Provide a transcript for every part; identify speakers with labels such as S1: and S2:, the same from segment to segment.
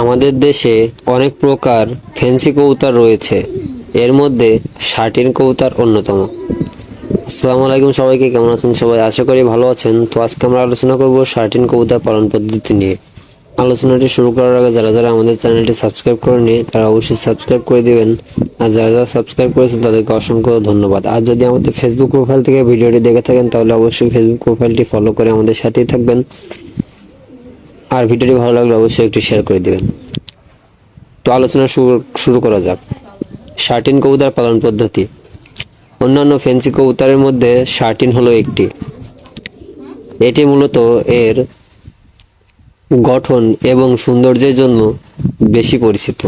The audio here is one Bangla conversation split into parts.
S1: আমাদের দেশে অনেক প্রকার ফ্যান্সি কবুতর রয়েছে। এর মধ্যে শার্টিন কবুতর অন্যতম। আসসালামু আলাইকুম সবাইকে, কেমন আছেন সবাই? আশা করি ভালো আছেন। তো আজকে আমরা আলোচনা করব শার্টিন কবুতর পালন পদ্ধতি নিয়ে। আলোচনাটি শুরু করার আগে যারা যারা আমাদের চ্যানেলটি সাবস্ক্রাইব করেনি তারা অবশ্যই সাবস্ক্রাইব করে দিবেন। আর যারা যারা সাবস্ক্রাইব করেছেন, তাদেরকে অসংখ্য ধন্যবাদ। আর যদি আমাদের ফেসবুক প্রোফাইল থেকে ভিডিওটি দেখে থাকেন, তাহলে অবশ্যই ফেসবুক প্রোফাইলটি ফলো করে আমাদের সাথেই থাকবেন। আর ভিডিওটি ভালো লাগলে অবশ্যই একটু শেয়ার করে দিবেন। তো আলোচনা শুরু করা যাক। শার্টিন কবুতর পালন পদ্ধতি। অন্যান্য ফেন্সি কবুতরের মধ্যে শার্টিন হলো একটি। এটি মূলত এর গঠন এবং সৌন্দর্যের জন্য বেশি পরিচিত।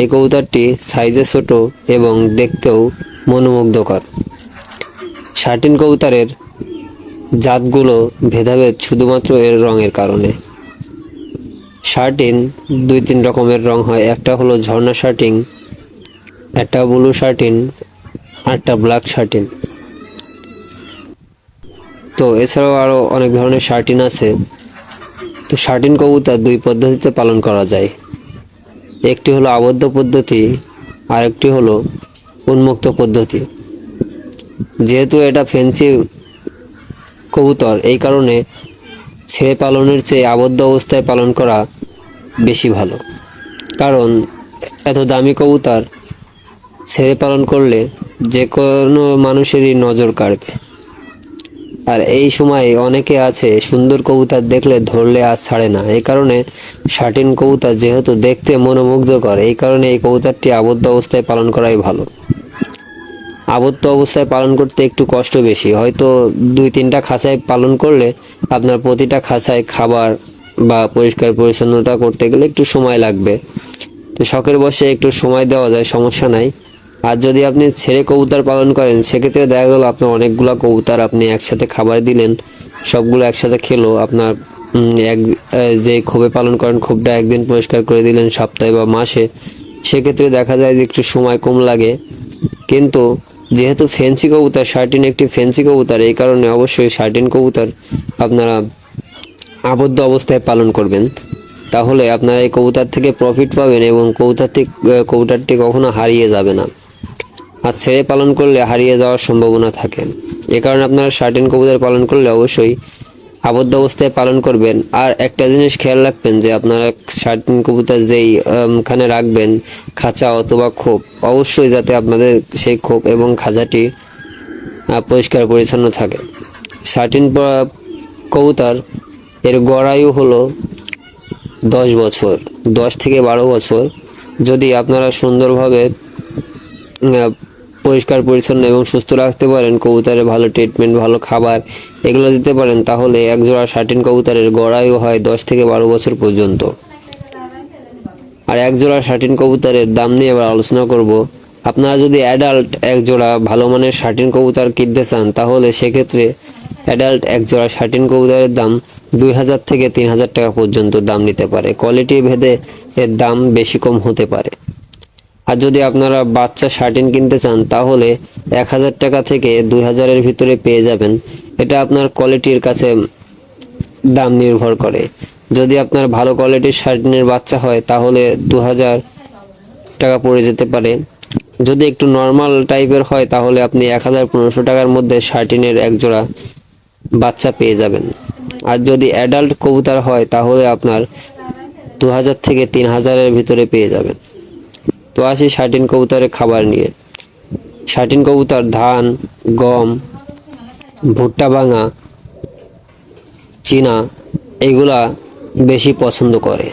S1: এই কবুতরটি সাইজে ছোট এবং দেখতেও মনোমুগ্ধকর। শার্টিন কবুতরের জাতগুলো ভেদাভেদ শুধুমাত্র এর রঙের কারণে। শার্টিন দুই তিন রকমের রং হয়, একটা হলো ঝর্ণা শার্টিং একটা ব্লু শার্টিন আরটা ব্ল্যাক শার্টিন। তো এছাড়াও আরও অনেক ধরনের শার্টিন আছে। তো শার্টিন কবুতর দুই পদ্ধতিতে পালন করা যায়। একটি হলো আবদ্ধ পদ্ধতি আর একটি হলো উন্মুক্ত পদ্ধতি। যেহেতু এটা ফেন্সি কবুতর। এই কারণে ছেড়ে পালনের চেয়ে আবদ্ধ অবস্থায় পালন করা বেশি ভালো। কারণ এত দামি কবুতর ছেড়ে পালন করলে যে কোনো মানুষেরই নজর কাড়বে। আর এই সময় অনেকে আছে সুন্দর কবুতর দেখলে ধরলে আর ছাড়ে না। এই কারণে শার্টিন কবুতর যেহেতু দেখতে মনোমুগ্ধকর, এই কারণে এই কবুতরটি আবদ্ধ অবস্থায় পালন করাই ভালো। আবদ্ধ অবস্থায় পালন করতে একটু কষ্ট বেশি। হয়তো দুই তিনটা খাঁচায় পালন করলে আপনার প্রতিটা খাঁচায় খাবার বা পরিষ্কার পরিচ্ছন্নতা করতে গেলে একটু সময় লাগবে। তো শখের বসে একটু সময় দেওয়া যায়, সমস্যা নাই। আর যদি আপনি ছেড়ে কবুতর পালন করেন, সেক্ষেত্রে দেখা গেল আপনার অনেকগুলো কবুতর আপনি একসাথে খাবার দিলেন, সবগুলো একসাথে খেলো, আপনার এক যে ক্ষোভে পালন করেন, ক্ষোভটা একদিন পরিষ্কার করে দিলেন সপ্তাহে বা মাসে, সেক্ষেত্রে দেখা যায় যে একটু সময় কম লাগে। কিন্তু যেহেতু ফ্যান্সি কবুতর, শার্টিন একটি ফ্যান্সি কবুতর, এই কারণে অবশ্যই শার্টিন কবুতর আপনারা আবদ্ধ অবস্থায় পালন করবেন। তাহলে আপনারা এই কবুতর থেকে প্রফিট পাবেন এবং কবুতরটি কবুতরটি কখনো হারিয়ে যাবে না। আর ছেড়ে পালন করলে হারিয়ে যাওয়ার সম্ভাবনা থাকে। এ কারণে আপনারা শার্টিন কবুতর পালন করলে অবশ্যই আবদ্ধ অবস্থায় পালন করবেন। আর একটা জিনিস খেয়াল রাখবেন যে আপনারা শার্টিন কবুতর যেই খানে রাখবেন, খাঁচা অথবা খোপ, অবশ্যই যাতে আপনাদের সেই খোপ এবং খাঁচাটি পরিষ্কার পরিচ্ছন্ন থাকে। শার্টিন কবুতর, এর গড়ায়ু হলো দশ বছর, দশ থেকে বারো বছর। যদি আপনারা সুন্দরভাবে পরিষ্কার, পরিচ্ছন্ন এবং সুস্থ রাখতে পারেন। কবুতরের ভালো ট্রিটমেন্ট ভালো খাবার এগুলো দিতে পারেন, তাহলে একজোড়া শার্টিন কবুতরের গড়ায়ু হয় দশ থেকে বারো বছর পর্যন্ত। আর এক জোড়া শার্টিন কবুতরের দাম নিয়ে এবার আলোচনা করব। আপনারা যদি অ্যাডাল্ট এক জোড়া ভালো মানের শার্টিন কবুতর কিনতে চান, তাহলে সেক্ষেত্রে অ্যাডাল্ট এক জোড়া শার্টিন কবুতরের দাম দুই হাজার থেকে তিন হাজার টাকা পর্যন্ত দাম নিতে পারে। কোয়ালিটি ভেদে এর দাম বেশি কম হতে পারে। আর যদি আপনারা বাচ্চা শার্টিন কিনতে চান, তাহলে এক হাজার টাকা থেকে দুই হাজারের ভিতরে পেয়ে যাবেন। এটা আপনার কোয়ালিটির কাছে দাম নির্ভর করে। যদি আপনার ভালো কোয়ালিটির শার্টিনের বাচ্চা হয়, তাহলে দু হাজার টাকা পড়ে যেতে পারে। যদি একটু নর্মাল টাইপের হয়, তাহলে আপনি এক হাজার পনেরোশো টাকার মধ্যে শার্টিনের এক জোড়া বাচ্চা পেয়ে যাবেন। আর যদি অ্যাডাল্ট কবুতর হয়, তাহলে আপনার দু হাজার থেকে তিন হাজারের ভিতরে পেয়ে যাবেন। তো আসি শাটিন কবুতরের খাবার নিয়ে। শাটিন কবুতর, ধান, গম, ভুট্টা ভাঙা, চীনা, এগুলা বেশি পছন্দ করে।